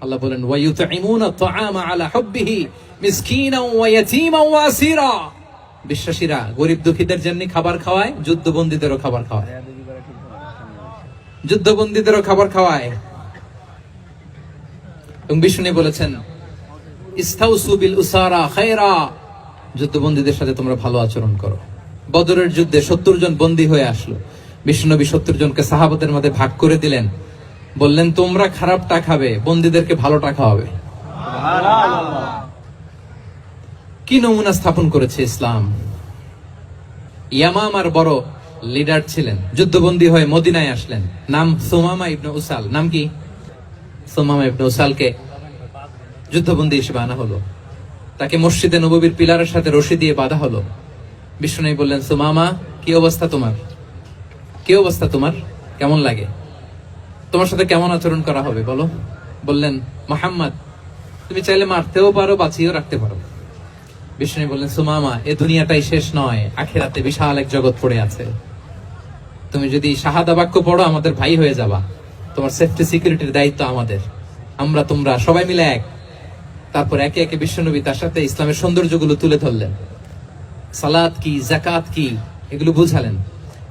আল্লাহ বলেন বিশ্বাসীরা, গরিব দুঃখীদের জন্য খাবার খাওয়ায়, যুদ্ধবন্দীদেরও খাবার খাওয়ায়। যুদ্ধবন্দীদেরও খাবার খাওয়ায়। এবং বিষ্ণু বলেছেন উসারা যুদ্ধবন্দীদের সাথে তোমরা ভালো আচরণ করো। বদরের যুদ্ধে সত্তর জন বন্দী হয়ে আসলো। বিষ্ণুনবী সত্তর জনকে সাহাবতের মধ্যে ভাগ করে দিলেন। বললেন তোমরা খারাপটা খাবে বন্দীদেরকে ভালোটা খাওয়াবে। কি নমুনা স্থাপন করেছে ইসলাম? ইয়ামামার বড় লিডার ছিলেন যুদ্ধবন্দী হয়ে মদিনায় আসলেন। নাম সুমামা ইবনে উসাল। নাম কি? সুমামা ইবনে উসালকে যুদ্ধবন্দী হিসেবে আনা হলো। তাকে মসজিদে নববীর পিলারের সাথে রশি দিয়ে বাঁধা হলো। বিষ্ণু বললেন সোমামা কি অবস্থা তোমার? কি অবস্থা তোমার? কেমন লাগে? তোমার সাথে কেমন আচরণ করা হবে, বলো? বললেন, মোহাম্মদ, তুমি চাইলে মারতেও পারো, বাঁচিয়েও রাখতে পারো। বিষ্ণু বললেন, সুমামা, এ দুনিয়াটাই শেষ নয়, আখেরাতে বিশাল এক জগৎ পড়ে আছে। তুমি যদি শাহাদা বাক্য পড়ো, আমাদের ভাই হয়ে যাবা। তোমার সেফটি সিকিউরিটির দায়িত্ব আমাদের। আমরা, তোমরা সবাই মিলে এক। তারপর একে একে বিশ্বনবী তার সাথে ইসলামের সৌন্দর্যগুলো তুলে ধরলেন। সালাদ কি জাকাত কি, এগুলো বুঝালেন।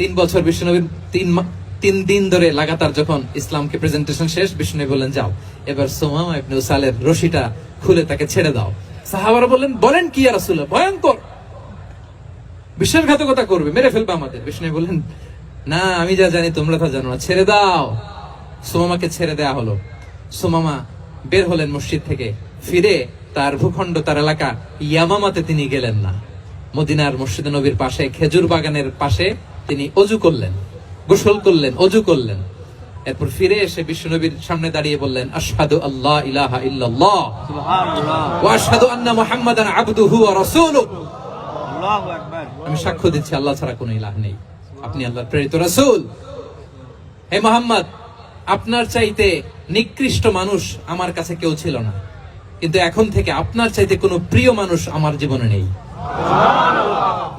তিন বছর বিষ্ণুনবীর তিন তিন দিন ধরে লাগাতার যখন ইসলামকে প্রেজেন্টেশন শেষ বিষ্ণু বললেন, যাও। এবার সোমামা ইবনে উসালের রশিটা খুলে তাকে ছেড়ে দাও। সাহাবারা বললেন, বলেন কি আর রাসূলুল্লাহ? ভয়ঙ্কর। বিশ্বাসঘাতকতা করবে, মেরে ফেলবে আমাদের। বিষ্ণু বললেন, না, আমি যা জানি তোমরা তা জানো না। ছেড়ে দাও। সোমামাকে ছেড়ে দেয়া হলো। সোমামা বের হলেন মসজিদ থেকে, ফিরে তার ভূখণ্ড, তার এলাকা ইয়ামামাতে তিনি গেলেন না। মদিনার মসজিদ নবীর পাশে, খেজুর বাগানের পাশে তিনি অজু করলেন গোসল করলেন অজু করলেন। এরপর ফিরে এসে বিশ্বনবীর সামনে দাঁড়িয়ে বললেন আশহাদু আল্লাহ ইলাহা ইল্লাল্লাহ ওয়া আশহাদু আন্না মুহাম্মাদান আবদুহু ওয়া রাসূলুহু। আমি সাক্ষ্য দিচ্ছি আল্লাহ ছাড়া কোনো ইলাহ নেই। আপনি আল্লাহর প্রেরিত রাসূল। হে মোহাম্মদ আপনার চাইতে নিকৃষ্ট মানুষ আমার কাছে কেউ ছিল না। কিন্তু এখন থেকে আপনার চাইতে কোনো প্রিয় মানুষ আমার জীবনে নেই।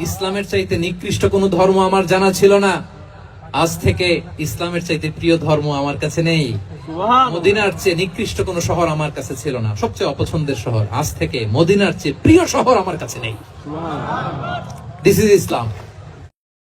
ইসলামের চাইতে নিকৃষ্ট কোনো ধর্ম আমার জানা ছিল না। আজ থেকে ইসলামের চাইতে প্রিয় ধর্ম আমার কাছে নেই। মদিনার চেয়ে নিকৃষ্ট কোন শহর আমার কাছে ছিল না। সবচেয়ে অপছন্দের শহর আজ থেকে মদিনার চেয়ে প্রিয় শহর আমার কাছে নেই। This is Islam